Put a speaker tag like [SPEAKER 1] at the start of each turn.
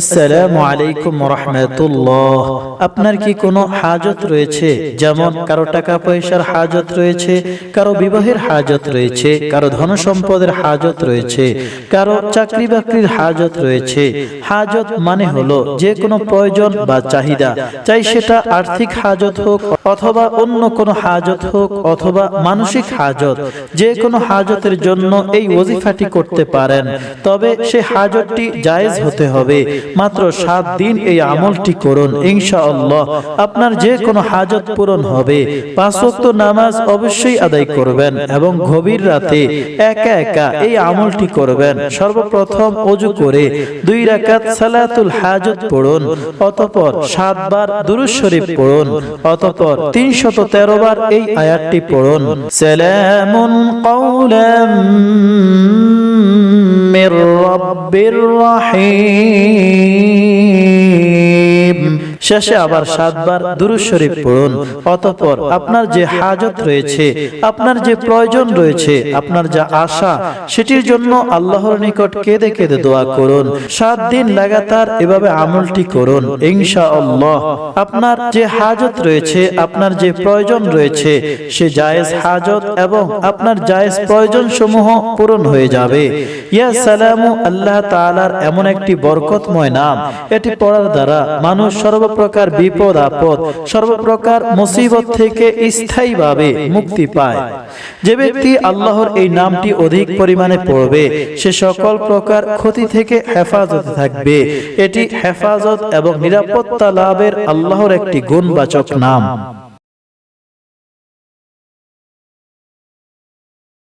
[SPEAKER 1] আসসালামু আলাইকুম রহমতুল্লাহ। আপনার কি কোনো হাজত রয়েছে? যেমন কারও টাকা পয়সার হাজত রয়েছে কারও বিবাহের হাজত রয়েছে কারও ধন সম্পদের হাজত রয়েছে কারও চাকরি বাকরির হাজত রয়েছে। হাজত মানে হলো যে কোনো প্রয়োজন বা চাহিদা। চাই সেটা আর্থিক হাজত হোক অথবা অন্য কোনো হাজত হোক অথবা মানসিক হাজত যে কোনো হাজতের জন্য এই ওজিফাটি করতে পারেন। তবে সে হাজতটি জায়েজ হতে হবে মাত্র সাত দিন এই আমলটি করুন, ইনশাআল্লাহ। আপনার যে কোনো হাজত পূরণ হবে। পাঁচ ওয়াক্ত নামাজ অবশ্যই আদায় করবেন এবং গভীর রাতে একা একা এই আমলটি করবেন। সর্বপ্রথম অজু করে দুই রাকাত সালাতুল হাজত পড়ুন, অতঃপর সাতবার দুরুজ শরীফ পড়ুন, অতঃপর তিনশত তেরো বার এই আয়াতটি পড়ুন। সালামুন কওলাম মির রাব্বির রহিম। শেষে আবার সাতবার দুরুজ শরীফ পড়ুন। অতঃপর আপনার যে হাজত রয়েছে, আপনার যে প্রয়োজন রয়েছে, আপনার যা আশা, সেটির জন্য আল্লাহর নিকট কেঁদে কেঁদে দোয়া করুন। সাত দিন লাগাতার এভাবে আমলটি করুন। ইনশা আল্লাহ আপনার যে হাজত রয়েছে, আপনার যে প্রয়োজন রয়েছে, সে জায়েজ হাজত এবং আপনার জায়েজ প্রয়োজন সমূহ পূরণ হয়ে যাবে। ইয়া সালামু আল্লাহ তাআলার এমন একটি বরকতময় নাম। এটি পড়ার দ্বারা মানুষ সর্বপ্রকার বিপদ, আপদ, সর্বপ্রকার মুসিবত থেকে স্থায়ীভাবে মুক্তি পায়। যে ব্যক্তি আল্লাহর এই নামটি অধিক পরিমাণে পড়বে, সে সকল প্রকার ক্ষতি থেকে হেফাজতে থাকবে। এটি হেফাজত এবং নিরাপত্তা লাভের আল্লাহর একটি গুণবাচক নাম।